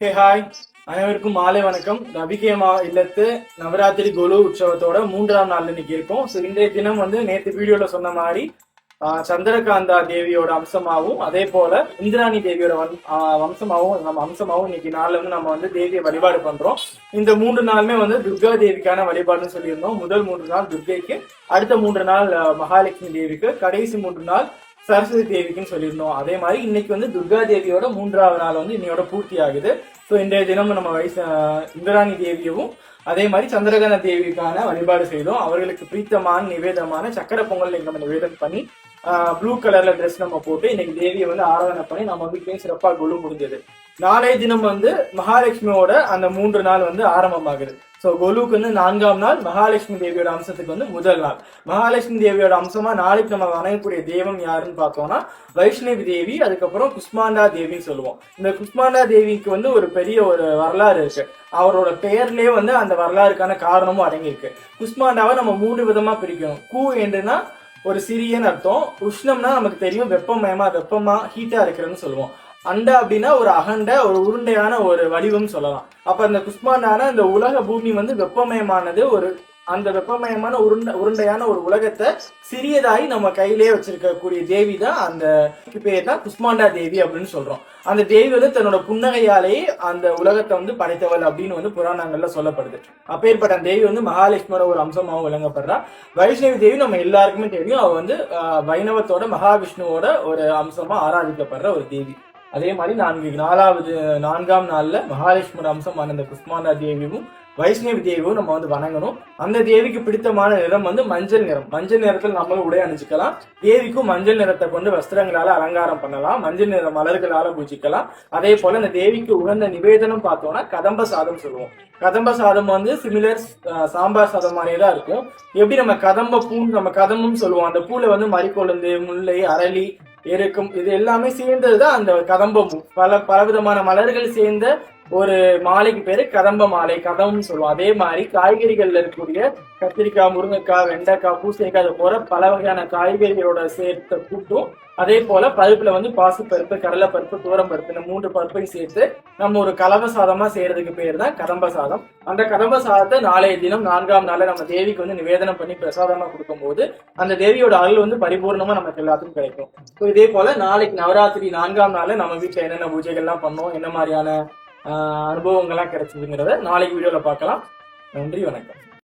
Hey hi. அனைவருக்கும் மாலை வணக்கம். நபிகேமா இல்லத்து நவராத்திரி குலு உற்சவத்தோட மூன்றாம் நாள் இன்னைக்கு இருக்கும். ஸோ இன்றைய தினம் வந்து நேற்று வீடியோல சொன்ன மாதிரி ஆஹ், சந்திரகாந்தா தேவியோட அம்சமாகவும் அதே போல இந்திராணி தேவியோட வம்- ஆஹ், வம்சமாகவும் நம்ம அம்சமாகவும் இன்னைக்கு நாள்ல வந்து நம்ம வந்து தேவியை வழிபாடு பண்றோம். இந்த மூன்று நாளுமே வந்து துர்கா தேவிக்கான வழிபாடுன்னு சொல்லியிருந்தோம். முதல் மூன்று நாள் துர்கைக்கு அடுத்த மூன்று நாள் மகாலட்சுமி தேவிக்கு கடைசி மூன்று நாள் சரஸ்வதி தேவிக்குன்னு சொல்லியிருந்தோம். அதே மாதிரி இன்னைக்கு வந்து துர்கா தேவியோட மூன்றாவது நாள் வந்து இன்னையோட பூர்த்தி ஆகுது. ஸோ இன்றைய தினம் நம்ம வயசு இந்திராணி தேவியவும் அதே மாதிரி சந்திரகன தேவிக்கான வழிபாடு செய்தோம். அவர்களுக்கு பிரீத்தமான நிவேதமான சக்கரை பொங்கல் இன்னைக்கு நம்ம நிவேதம் பண்ணி ப்ளூ கலர்ல ட்ரெஸ் நம்ம போட்டு இன்னைக்கு தேவியை வந்து ஆராதனை பண்ணி நம்ம வீட்லயும் சிறப்பாக குழு முடிஞ்சது. நாளைய தினம் வந்து மகாலட்சுமியோட அந்த மூன்று நாள் வந்து ஆரம்பமாகுது ஸோ கொலுக்கு வந்து நான்காம் நாள் மகாலட்சுமி தேவியோட அம்சத்துக்கு வந்து முதல் நாள். மகாலட்சுமி தேவியோட அம்சமா நாளைக்கு நம்ம வணங்கக்கூடிய தெய்வம் யாருன்னு பார்த்தோம்னா வைஷ்ணவி தேவி அதுக்கப்புறம் குஷ்மாண்டா தேவின்னு சொல்லுவோம். இந்த குஷ்மாண்டா தேவிக்கு வந்து ஒரு பெரிய ஒரு வரலாறு இருக்கு. அவரோட பெயர்லயே வந்து அந்த வரலாறுக்கான காரணமும் அடங்கியிருக்கு. குஷ்மாண்டாவை நம்ம மூன்று விதமா பிரிக்கணும். கூ என்றுனா ஒரு சிறியன்னு அர்த்தம். உஷ்ணம்னா நமக்கு தெரியும் வெப்பமயமா வெப்பமா ஹீட்டா இருக்கிறன்னு சொல்லுவோம். அண்டை அப்படின்னா ஒரு அகண்ட ஒரு உருண்டையான ஒரு வடிவம் சொல்லலாம். அப்ப அந்த குஷ்மாண்டான இந்த உலக பூமி வந்து வெப்பமயமானது ஒரு அந்த வெப்பமயமான உருண்டை உருண்டையான ஒரு உலகத்தை சிறியதாகி நம்ம கையிலேயே வச்சிருக்கக்கூடிய தேவி தான் அந்த பேர் தான் குஷ்மாண்டா தேவி அப்படின்னு சொல்றோம். அந்த தேவி வந்து தன்னோட புன்னகையாலேயே அந்த உலகத்தை வந்து படைத்தவள் அப்படின்னு வந்து புராணங்கள்ல சொல்லப்படுது. அப்பேற்பட்ட அந்த தேவி வந்து மகாலட்சுமியோட ஒரு அம்சமாகவும் விளங்கப்படுறா. வைஷ்ணவி தேவி நம்ம எல்லாருக்குமே தெரியும் அவ வந்து வைணவத்தோட மகாவிஷ்ணுவோட ஒரு அம்சமா ஆராதிக்கப்படுற ஒரு தேவி. அதே மாதிரி நான்கு நாலாவது நான்காம் நாளில் மகாலட்சுமி அம்சமான அந்த குஷ்மாண்டா தேவியும் வைஷ்ணவி தேவியும் நம்ம வந்து வணங்கணும். அந்த தேவிக்கு பிடித்தமான நிறம் வந்து மஞ்சள் நிறம். மஞ்சள் நிறத்தில் நம்மளும் உடை அணிஞ்சிக்கலாம். தேவிக்கும் மஞ்சள் நிறத்தை கொண்டு வஸ்திரங்களால அலங்காரம் பண்ணலாம். மஞ்சள் நிற மலர்களால பூஜிக்கலாம். அதே போல இந்த தேவிக்கு உகந்த நிவேதனம் பார்த்தோம்னா கதம்ப சாதம் சொல்லுவோம். கதம்ப சாதம் வந்து சிமிலர் சாம்பார் சாதம் மாதிரியே தான் இருக்கும். எப்படி நம்ம கதம்ப பூ நம்ம கதம்பும் சொல்லுவோம். அந்த பூல வந்து மறிக்கொழுந்து முல்லை அரளி இருக்கும். இது எல்லாமே சேர்ந்தது தான் அந்த கதம்பம் பல பலவிதமான மலர்கள் சேர்ந்த ஒரு மாலைக்கு பேரு கதம்ப மாலை கதம்னு சொல்லுவோம். அதே மாதிரி காய்கறிகள்ல இருக்கக்கூடிய கத்திரிக்காய் முருங்கைக்காய் வெண்டைக்காய் பூசணிக்காய் அது போல பல வகையான காய்கறிகளோட சேர்த்த கூட்டும். அதே போல பருப்புல வந்து பாசிப்பருப்பு கடலைப்பருப்பு துவரம்பருப்பு இந்த மூன்று பருப்பையும் சேர்த்து நம்ம ஒரு கலவை சாதமா செய்யறதுக்கு பேர் தான் கதம்ப சாதம். அந்த கதம்ப சாதத்தை நாளைய தினம் நான்காம் நாள நம்ம தேவிக்கு வந்து நிவேதனம் பண்ணி பிரசாதமா கொடுக்கும்போது அந்த தேவியோட அருள் வந்து பரிபூர்ணமா நமக்கு எல்லாத்துக்கும் கிடைக்கும். ஸோ இதே போல நாளைக்கு நவராத்திரி நான்காம் நாள்ல நம்ம வீட்டுல என்னென்ன பூஜைகள்லாம் பண்ணோம் என்ன மாதிரியான அனுபவங்கள்லாம் கிடைச்சதுங்கிறத நாளைக்கு வீடியோல பார்க்கலாம். நன்றி வணக்கம்.